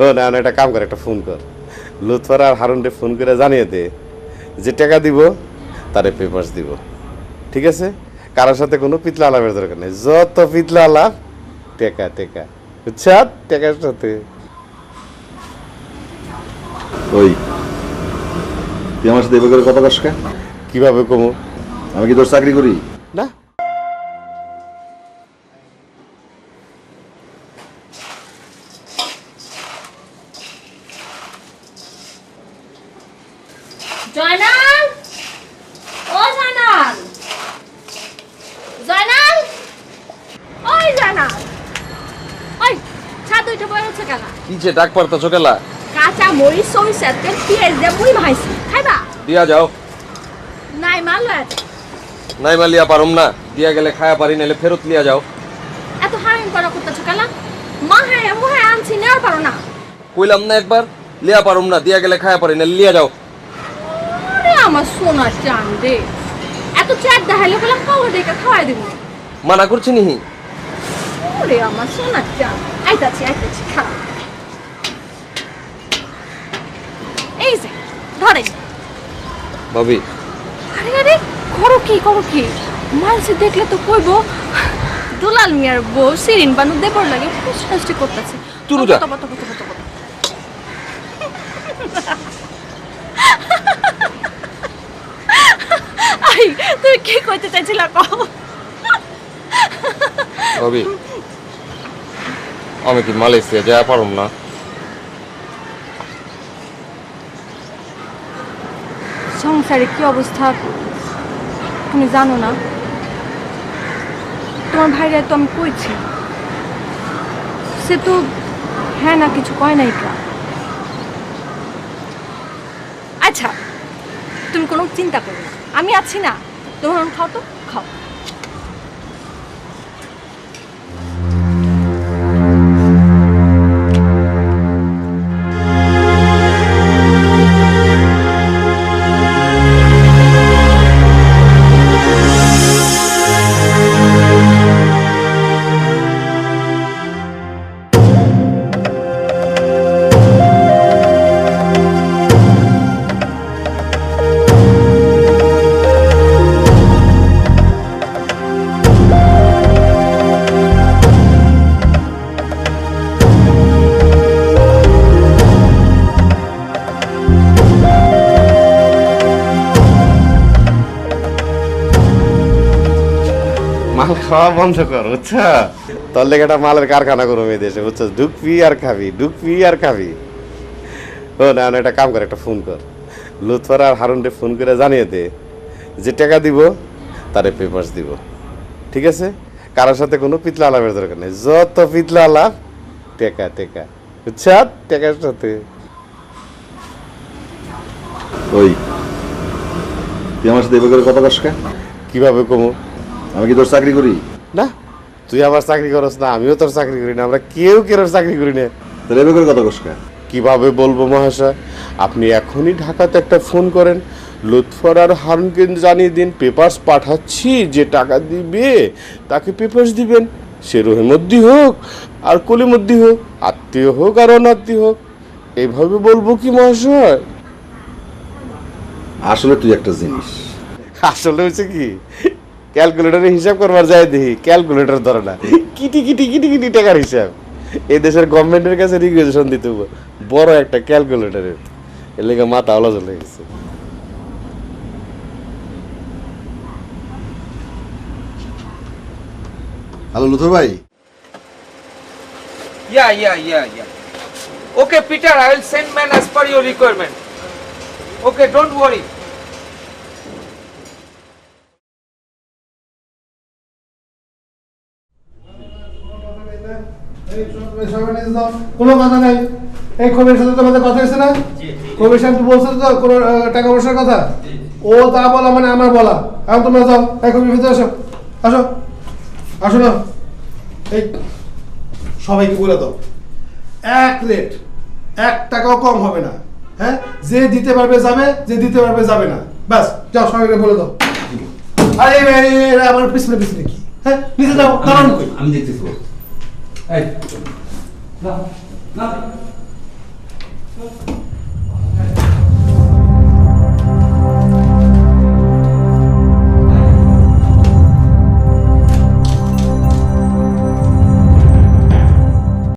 ও না একটা কাম কর একটা ফোন কর। লুৎফার আর হারুনকে ফোন করে জানিয়ে দে যে টাকা দিব তারে পেপার্স দিব। ঠিক আছে? কারোর সাথে কোনো পিতলা আলাপের দরকার নেই। যত পিতলা আলাপ টেকা টেকা। বুঝছা? টেকার সাথে। ওই তুই আমার সাথে এভাবে করে কথা কস? কীভাবে কমু? আমি কি তোর চাকরি করি? না। জয়নাল? ও জয়নাল। জয়নাল? ওই জয়নাল। ওই ছাদ উঠে কেন কিছে ডাক পারতেছো কেলা? কাঁচা মরিচ সরিষার তেল পেঁয়াজ দিয়ে মুই ভাইছি খাইবা? দিয়া যাও। নাই মাল নাই মা লিয়া পারুম না। দিয়া গেলে খায়া পারি নাইলে ফেরত লিয়া যাও। এত হারাম করা করতেছো কেন মা হ্যাঁ মুহে আনছি নেওয়ার পারো না। কইলাম না একবার লিয়া পারুম না। দিয়া গেলে খায়া পারি নাইলে লিয়া যাও। আমার সোনা চান রে এত চ্যাট দেখাইলে বললাম খাওয়া দেখে খাওয়াই দিব। মানা করছি নিহি ওরে আমার সোনা চান। আইতাছি আইতাছি খারাপ এই যে ধরে ভাবি। আরে আরে করো কি করো কি? মানুষে দেখলে তো কইবো দুলাল মিয়ার বউ সিরিন বানু দেবর লাগে ফুসফাসটি করতেছে। তুরু যা। আই তুই কি কইতে চাইছিলা কও ভাবি আমি কি মালয়েশিয়া যাওয়া পারুম না? সংসারে কি অবস্থা? তুমি জানো না? তোমার ভাইরা তো আমি কইছি। সে তো হ্যাঁ না কিছু কয় নাই কা। আচ্ছা তুমি কোনো চিন্তা করো না। আমি আছি না। তোমার খাও তো খাও। খাওয়া বন্ধ কর বুঝছা? তোর লেগে একটা মালের কারখানা করব এই দেশে বুঝছ? ঢুকবি আর খাবি ঢুকবি আর খাবি। ও না না একটা কাম কর একটা ফোন কর। লুৎফর আর হারুনকে ফোন করে জানিয়ে দে যে টাকা দিব তারে পেপার্স দিব। ঠিক আছে? কারোর সাথে কোনো পিতলা আলাপের দরকার নেই। যত পিতলা আলাপ টেকা টেকা। বুঝছা? টেকার সাথে। ওই তুই আমার সাথে এভাবে করে কথা কস কীভাবে কমু? আমি কি তোর চাকরি করি? না তুই আবার চাকরি করস না আমিও তোর চাকরি করি না আমরা কেউ কেউ চাকরি করি না। তাহলে এভাবে করে কথা কস কে? কীভাবে বলব মহাশয় আপনি এখনই ঢাকাতে একটা ফোন করেন লুৎফর আর হারুনকে জানিয়ে দিন পেপার্স পাঠাচ্ছি যে টাকা দিবে তাকে পেপার্স দিবেন। সে রহিমদ্দি হোক আর কলিমদ্দি হোক আত্মীয় হোক আর অনাত্মীয় হোক এইভাবে বলব কি মহাশয়? আসলে তুই একটা জিনিস। আসলে হচ্ছে কি ক্যালকুলেটরে হিসাব করবার যায় দেখি ক্যালকুলেটর ধরে না কিটি কিটি কিটি কিটি টাকার হিসাব এই দেশের গভর্নমেন্টের কাছে রিকুয়েশন দিতে হবে বড় একটা ক্যালকুলেটরের এর লেগে মাথা আলো চলে গেছে হ্যালো লুথর ভাই ya ya yeah yeah. Okay, Peter, I will send man as per your requirement. Okay, don't worry. কোনো কথা নাই। এই কবির সাথে তোমাদের কথা হয়েছে না? কবির সাহেব বলছে তো কোনো টাকা পয়সার কথা? ও তা বলা মানে আমার বলা। এখন তোমরা যাও এই কবির ভিতরে আসো। আসো। আসো না। এই সবাইকে বলে দাও। এক রেট এক টাকাও কম হবে না। হ্যাঁ? যে দিতে পারবে যাবে যে দিতে পারবে যাবে না। ব্যাস যাও সবাইকে বলে দাও। আরে আমার পিছনে পিছনে কি? হ্যাঁ? নিচে যাও কারণ কই আমি দেখতেছি। এই না না